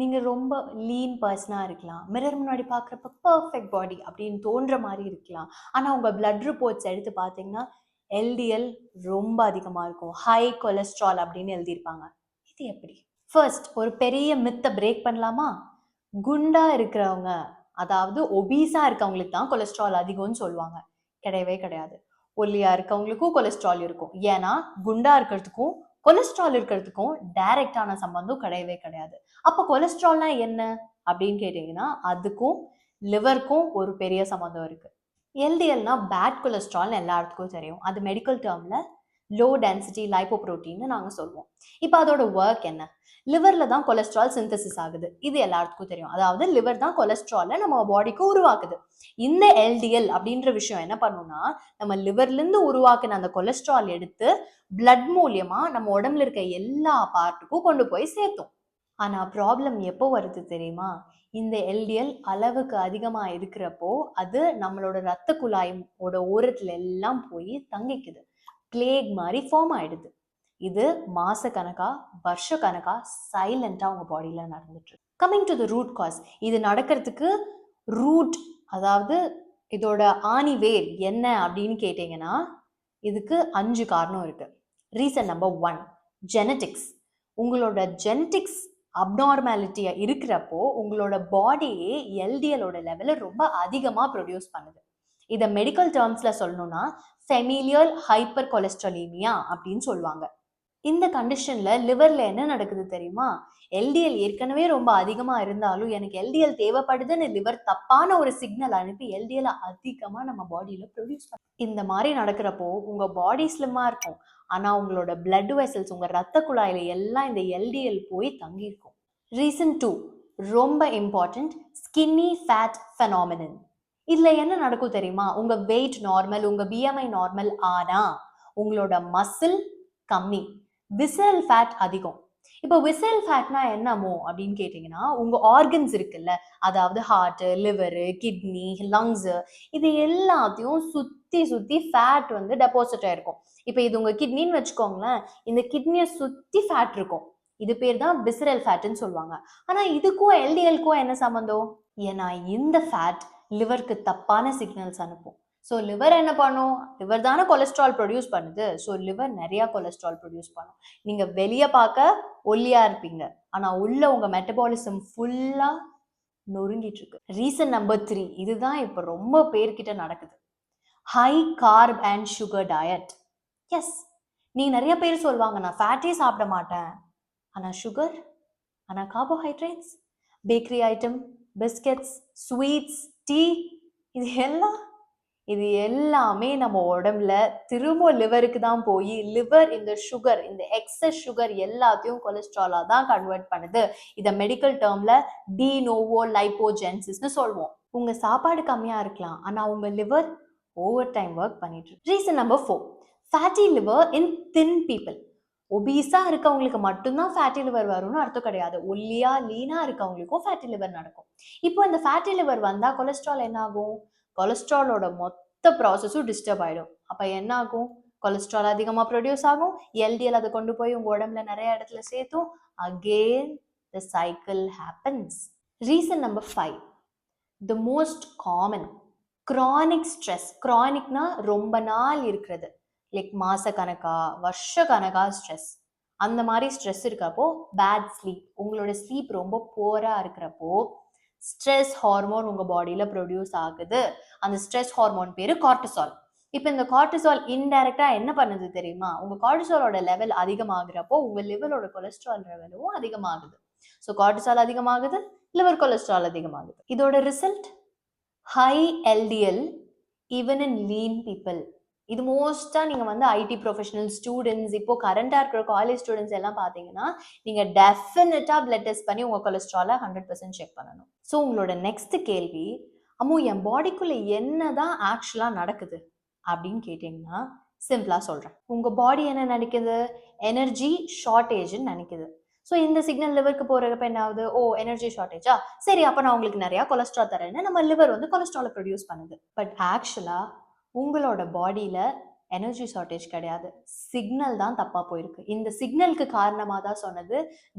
நீங்கள் ரொம்ப லீன் பர்சனாக இருக்கலாம். மிரர் முன்னாடி பார்க்குறப்ப பர்ஃபெக்ட் பாடி அப்படின்னு தோன்ற மாதிரி இருக்கலாம். ஆனால் உங்கள் பிளட் ரிப்போர்ட்ஸ் எடுத்து பார்த்தீங்கன்னா எல்டிஎல் ரொம்ப அதிகமாக இருக்கும். ஹை கொலஸ்ட்ரால் அப்படின்னு எழுதியிருப்பாங்க. இது எப்படி? ஃபர்ஸ்ட் ஒரு பெரிய மித்தை பிரேக் பண்ணலாமா? குண்டாக இருக்கிறவங்க அதாவது ஒபீஸாக இருக்கவங்களுக்கு தான் கொலஸ்ட்ரால் அதிகம்னு சொல்லுவாங்க. கிடையவே கிடையாது. ஒல்லியாக இருக்கவங்களுக்கும் கொலஸ்ட்ரால் இருக்கும். ஏன்னா குண்டாக இருக்கிறதுக்கும் கொலஸ்ட்ரால் இருக்கிறதுக்கும் டைரக்டான சம்பந்தம் கிடையவே கிடையாது. அப்போ கொலஸ்ட்ரால்னா என்ன அப்படின்னு கேட்டிங்கன்னா அதுக்கும் லிவருக்கும் ஒரு பெரிய சம்மந்தம் இருக்குது எல்டிஎல்னா பேட் கொலஸ்ட்ரால்னு எல்லாத்துக்கும் தெரியும். அது மெடிக்கல் டேர்மில் லோ டென்சிட்டி லைப்போப்ரோட்டீன்னு நாங்கள் சொல்லுவோம் இப்போ அதோட ஒர்க் என்ன? லிவரில் தான் கொலஸ்ட்ரால் சிந்தசிஸ் ஆகுது. இது எல்லாத்துக்கும் தெரியும். அதாவது லிவர் தான் கொலஸ்ட்ராலை நம்ம பாடிக்கு உருவாக்குது. இந்த எல்டிஎல் அப்படின்ற விஷயம் என்ன பண்ணும்னா நம்ம லிவர்லேருந்து உருவாக்கின உருவாக்குன அந்த கொலஸ்ட்ரால் எடுத்து பிளட் மூலியமாக நம்ம உடம்புல இருக்க எல்லா பார்ட்டுக்கும் கொண்டு போய் சேர்த்தோம். ஆனால் ப்ராப்ளம் எப்போ வருது தெரியுமா? இந்த எல்டிஎல் அளவுக்கு அதிகமாக இருக்கிறப்போ அது நம்மளோட ரத்த குழாயோட ஓரத்துல எல்லாம் போய் தங்கிக்குது. பிளேக் மாதிரி ஃபார்ம் ஆயிடுது. இது மாச கணக்கா வருஷ கணக்கா சைலண்டா உங்க பாடியில நடந்துட்டு இருக்கு. Coming to the root cause இது நடக்கிறதுக்கு ரூட் அதாவது இதோட ஆணி வேர் என்ன அப்படின்னு கேட்டீங்கன்னா இதுக்கு அஞ்சு காரணம் இருக்கு. ரீசன் நம்பர் ஒன் ஜெனட்டிக்ஸ் உங்களோட ஜெனட்டிக்ஸ் அப்நார்மாலிட்டியா இருக்கிறப்போ உங்களோட பாடியே எல்டிஎலோட லெவலை ரொம்ப அதிகமாக ப்ரொடியூஸ் பண்ணுது. இதை மெடிக்கல் டேர்ம்ஸில் சொல்லணும்னா ஃபெமிலியல் ஹைப்பர் கொலஸ்ட்ரலீமியா அப்படின்னு சொல்லுவாங்க. இந்த கண்டிஷனில் லிவரில் என்ன நடக்குது தெரியுமா? எல்டிஎல் ஏற்கனவே ரொம்ப அதிகமாக இருந்தாலும் எனக்கு எல்டிஎல் தேவைப்படுதுன்னு லிவர் தப்பான ஒரு சிக்னல் அனுப்பி எல்டிஎல் அதிகமாக நம்ம பாடியில் ப்ரொடியூஸ் பண்ணும் இந்த மாதிரி நடக்கிறப்போ உங்கள் பாடி ஸ்லிம்மாக இருக்கும். ஆனால் உங்களோட பிளட் வெசல்ஸ் உங்கள் ரத்த குழாயில் எல்லாம் இந்த எல்டிஎல் போய் தங்கியிருக்கும். ரீசன் டூ ரொம்ப இம்பார்ட்டண்ட் ஸ்கின்னி ஃபேட் ஃபெனாமினன் இதில் என்ன நடக்கும் தெரியுமா? உங்கள் வெயிட் நார்மல் உங்கள் பிஎம்ஐ நார்மல் ஆனால் உங்களோட மசில் கம்மி. விசரல் ஃபேட் அதிகம். இப்போ விசரல் ஃபேட்னா என்னமோ அப்படின்னு கேட்டிங்கன்னா உங்கள் ஆர்கன்ஸ் இருக்குல்ல அதாவது ஹார்ட்டு லிவரு கிட்னி லங்ஸு இது எல்லாத்தையும் சுற்றி சுற்றி ஃபேட் வந்து டெபாசிட் ஆகிருக்கும் இப்போ இது உங்கள் கிட்னின்னு வச்சுக்கோங்களேன் இந்த கிட்னியை சுற்றி ஃபேட் இருக்கும். இது பேர் தான் விசரல் ஃபேட்டுன்னு சொல்லுவாங்க. ஆனால் இதுக்கும் எல்டிஎல்க்கும் என்ன சம்மந்தம் ஏன்னா இந்த ஃபேட் லிவருக்கு தப்பான சிக்னல்ஸ் அனுப்பும். ஸோ லிவர் என்ன பண்ணும்? லிவர் தானே கொலஸ்ட்ரால் ப்ரொடியூஸ் பண்ணுது. ஸோ லிவர் நிறையா கொலஸ்ட்ரால் ப்ரொடியூஸ் பண்ணும். நீங்கள் வெளியே பார்க்க ஒல்லியாக இருப்பீங்க. ஆனால் உள்ள உங்கள் மெட்டபாலிசம் ஃபுல்லாக நொறுங்கிட்டு இருக்கு ரீசன் நம்பர் த்ரீ இதுதான் இப்போ ரொம்ப பேர்கிட்ட நடக்குது. High carb and sugar diet yes நீங்கள் நிறைய பேர் சொல்லுவாங்க நான் ஃபேட்டே சாப்பிட மாட்டேன். ஆனால் சுகர் ஆனால் carbohydrates bakery item biscuits sweets tea இது எல்லாம் இது எல்லாமே நம்ம உடம்புல திரும்ப லிவருக்கு தான் போய் லிவர் இந்த சுகர் இந்த எக்ஸஸ் சுகர் எல்லாத்தையும் கொலஸ்ட்ராலாக தான் கன்வெர்ட் பண்ணுது. இதை மெடிக்கல் டேர்ம்ல டி நோவோ லைப்போஜென்சிஸ்னு சொல்லுவோம் உங்க சாப்பாடு கம்மியா இருக்கலாம் ஆனா உங்க லிவர் ஓவர் டைம் ஒர்க் பண்ணிட்டு reason number four fatty liver in thin people ஒபீஸா இருக்கவங்களுக்கு மட்டும்தான் ஃபேட்டி லிவர் வரும்னு அர்த்தம் கிடையாது. ஒல்லியா லீனா இருக்கவங்களுக்கும் ஃபேட்டி லிவர் நடக்கும். இப்போ இந்த ஃபேட்டி லிவர் வந்தா கொலஸ்ட்ரால் என்ன ஆகும் கொலஸ்ட்ராலோட மொத்த ப்ராசஸும் டிஸ்டர்ப் ஆகிடும் அப்போ என்ன ஆகும் கொலஸ்ட்ரால் அதிகமாக ப்ரொடியூஸ் ஆகும் எல்டிஎல் அதை கொண்டு போய் உங்கள் உடம்புல நிறைய இடத்துல சேர்த்தும். Again the cycle happens reason number five the most common chronic stress க்ரானிக்னா ரொம்ப நாள் இருக்கிறது. லைக் மாச கணக்கா வருஷ கணக்கா ஸ்ட்ரெஸ் அந்த மாதிரி ஸ்ட்ரெஸ் இருக்கப்போ பேட் ஸ்லீப் உங்களோட ஸ்லீப் ரொம்ப போராக இருக்கிறப்போ ஸ்ட்ரெஸ் ஹார்மோன் உங்கள் பாடியில் ப்ரொடியூஸ் ஆகுது. அந்த ஸ்ட்ரெஸ் ஹார்மோன் பேர் கார்டிசால் இப்போ இந்த கார்டிசால் இன்டைரக்டாக என்ன பண்ணுது தெரியுமா? உங்கள் கார்டிசாலோட லெவல் அதிகமாகிறப்போ உங்கள் லெவலோட கொலஸ்ட்ரால் லெவலும் அதிகமாகுது. ஸோ கார்டிசால் அதிகமாகுது லிவர் கொலஸ்ட்ரால் அதிகமாகுது. இதோட result high LDL even in lean people இது மோஸ்ட்டாக நீங்கள் வந்து ஐடி ப்ரொஃபஷனல் ஸ்டூடெண்ட்ஸ் இப்போ கரண்டாக இருக்கிற காலேஜ் ஸ்டூடெண்ட்ஸ் எல்லாம் பார்த்தீங்கன்னா நீங்கள் டெஃபினட்டாக பிளட் டெஸ்ட் பண்ணி உங்கள் கொலஸ்ட்ராலை ஹண்ட்ரட் பர்சன்ட் செக் பண்ணணும். ஸோ உங்களோட நெக்ஸ்ட் கேள்வி அம்மோ என் பாடிக்குள்ளே என்ன தான் ஆக்சுவலாக நடக்குது? அப்படின்னு கேட்டிங்கன்னா சிம்பிளாக சொல்கிறேன் உங்கள் பாடி என்ன நினைக்குது? எனர்ஜி ஷார்ட்டேஜ்னு நினைக்குது. ஸோ இந்த சிக்னல் லிவருக்கு போகிறப்ப என்ன ஆகுது? ஓ எனர்ஜி ஷார்ட்டேஜா சரி அப்போ நான் உங்களுக்கு நிறையா கொலஸ்ட்ரால் தரேன்னு நம்ம லிவர் வந்து கொலஸ்ட்ராலை ப்ரொடியூஸ் பண்ணுது. பட் ஆக்சுவலாக உங்களோட பாடியில் எனர்ஜி ஷார்ட்டேஜ் கிடையாது. சிக்னல் தான் தப்பாக போயிருக்கு. இந்த சிக்னலுக்கு காரணமாக தான் சொன்னது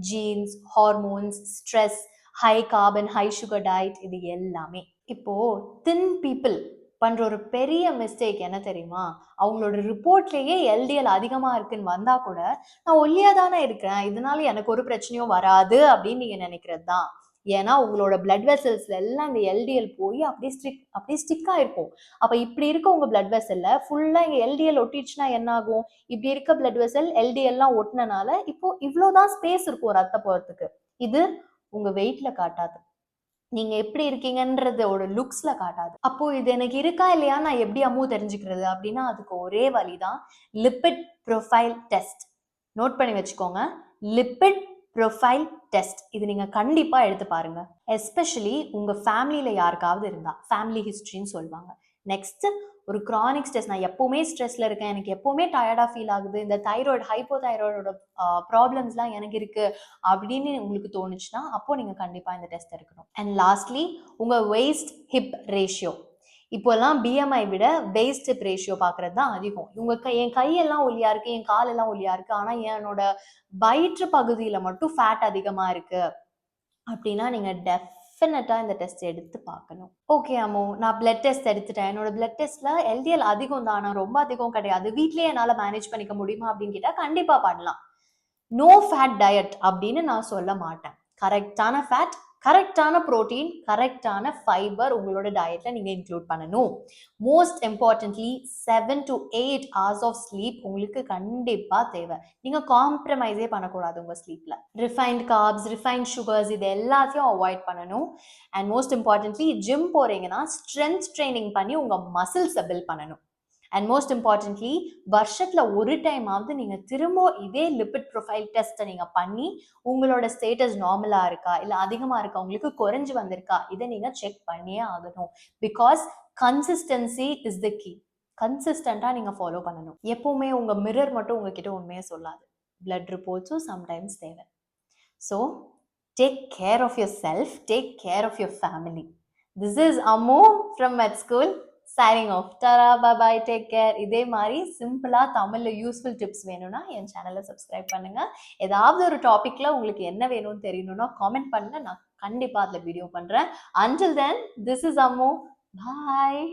genes hormones stress high carbon high sugar diet இது எல்லாமே. இப்போது தின் பீப்புள் பண்ணுற ஒரு பெரிய மிஸ்டேக் என்ன தெரியுமா? அவங்களோட ரிப்போர்ட்லேயே எல்டிஎல் அதிகமாக இருக்குன்னு வந்தால் கூட நான் ஒல்லியா தானே இருக்கிறேன். இதனால எனக்கு ஒரு பிரச்சனையும் வராது அப்படின்னு நீங்கள் நினைக்கிறது தான் ஏன்னா உங்களோட பிளட் வெசல்ஸ்ல எல்லாம் இந்த எல்டிஎல் போய் அப்படியே ஸ்டிக் அப்படியே ஸ்டிக் ஆயிருக்கும். அப்ப இப்படி இருக்க உங்க பிளட் வெசல்ல ஃபுல்லா இங்க எல்டிஎல் ஒட்டிடுச்சுன்னா என்ன ஆகும்? இப்படி இருக்க பிளட் வெசல் எல்டிஎல்லாம் ஒட்டினனால இப்போ இவ்வளவுதான் ஸ்பேஸ் இருக்கும் ரத்த போறதுக்கு. இது உங்க வெயிட்ல காட்டாது. நீங்க எப்படி இருக்கீங்கன்றதோட லுக்ஸ்ல காட்டாது. அப்போ இது எனக்கு இருக்கா இல்லையா? நான் எப்படி அம்மு தெரிஞ்சுக்கிறது? அப்படின்னா அதுக்கு ஒரே வழிதான் லிப்பிட் ப்ரொஃபைல் டெஸ்ட் நோட் பண்ணி வச்சுக்கோங்க. லிப்பிட் ப்ரொஃபைல் டெஸ்ட் இது நீங்கள் கண்டிப்பாக எடுத்து பாருங்க. எஸ்பெஷலி உங்கள் ஃபேமிலியில் யாருக்காவது இருந்தால் ஃபேமிலி ஹிஸ்ட்ரின்னு சொல்லுவாங்க. நெக்ஸ்ட்டு ஒரு க்ரானிக் ஸ்ட்ரெஸ் நான் எப்போவுமே ஸ்ட்ரெஸ்ல இருக்கேன். எனக்கு எப்போவுமே டயர்டாக ஃபீல் ஆகுது. இந்த தைராய்டு ஹைப்போ தைராய்டோட ப்ராப்ளம்ஸ்லாம் எனக்கு இருக்குது அப்படின்னு உங்களுக்கு தோணுச்சுன்னா அப்போது நீங்கள் கண்டிப்பாக இந்த டெஸ்ட் எடுக்கணும். அண்ட் லாஸ்ட்லி உங்கள் வெயிஸ்ட் ஹிப் ரேஷியோ இப்போல்லாம் பிஎம்ஐ விட வெயிஸ்ட் ரேஷியோ பார்க்கறது தான் அதிகம். இவங்க கை என் கையெல்லாம் ஒல்லியா இருக்கு என் காலெல்லாம் ஒல்லியா இருக்கு ஆனா என்னோட வயிற்று பகுதியில மட்டும் ஃபேட் அதிகமா இருக்கு அப்படின்னா நீங்க டெஃபினட்டா இந்த டெஸ்ட் எடுத்து பார்க்கணும். ஓகே அம்மோ நான் பிளட் டெஸ்ட் எடுத்துட்டேன். என்னோட பிளட் டெஸ்ட்ல எல்டிஎல் அதிகம் தான் ஆனால் ரொம்ப அதிகம் கிடையாது. வீட்லயே என்னால மேனேஜ் பண்ணிக்க முடியுமா அப்படின்னு கேட்டா கண்டிப்பா பண்ணலாம். நோ ஃபேட் டயட் அப்படின்னு நான் சொல்ல மாட்டேன். கரெக்டான ஃபேட் கரெக்டான ப்ரோட்டீன் கரெக்டான ஃபைபர் உங்களோட டயட்ல நீங்க இன்க்ளூட் பண்ணணும். Most importantly seven to eight hours of sleep உங்களுக்கு கண்டிப்பா தேவை. நீங்க காம்ப்ரமைஸே பண்ணக்கூடாது உங்க ஸ்லீப்ல ரிஃபைன்ட் கார்ப்ஸ் ரிஃபைன்ட் சுகர்ஸ் இது எல்லாத்தையும் அவாய்ட் பண்ணணும். அண்ட் மோஸ்ட் இம்பார்ட்டன்ட்லி ஜிம் போறீங்கன்னா ஸ்ட்ரென்த் ட்ரைனிங் பண்ணி உங்க மசில்ஸை பில்ட் பண்ணணும். அண்ட் மோஸ்ட் இம்பார்ட்டன்ட்லி வருஷத்தில் ஒரு டைம் ஆவது திரும்ப இதே லிபிட் ப்ரொஃபைல் டெஸ்ட்டை நீங்கள் பண்ணி உங்களோட ஸ்டேட்டஸ் நார்மலாக இருக்கா இல்லை அதிகமாக இருக்கா உங்களுக்கு குறைஞ்சு வந்திருக்கா இதை நீங்கள் செக் பண்ணியே ஆகணும். Because consistency is the key கன்சிஸ்டண்டா நீங்கள் ஃபாலோ பண்ணணும். எப்போவுமே உங்கள் மிரர் மட்டும் உங்ககிட்ட உண்மையே சொல்லாது. பிளட் ரிப்போர்ட்ஸும் சம்டைம்ஸ் தேவை. So take care of yourself take care of your family this is Ammu from med school signing off டரா bye take care இதே மாதிரி சிம்பிளாக தமிழில் யூஸ்ஃபுல் டிப்ஸ் வேணும்னா என் சேனலை சப்ஸ்கிரைப் பண்ணுங்கள் ஏதாவது ஒரு டாப்பிக்கில் உங்களுக்கு என்ன வேணும்னு தெரியணும்னா காமெண்ட் பண்ணுங்க. நான் கண்டிப்பாக அதில் வீடியோ பண்ணுறேன் until then this is Ammu bye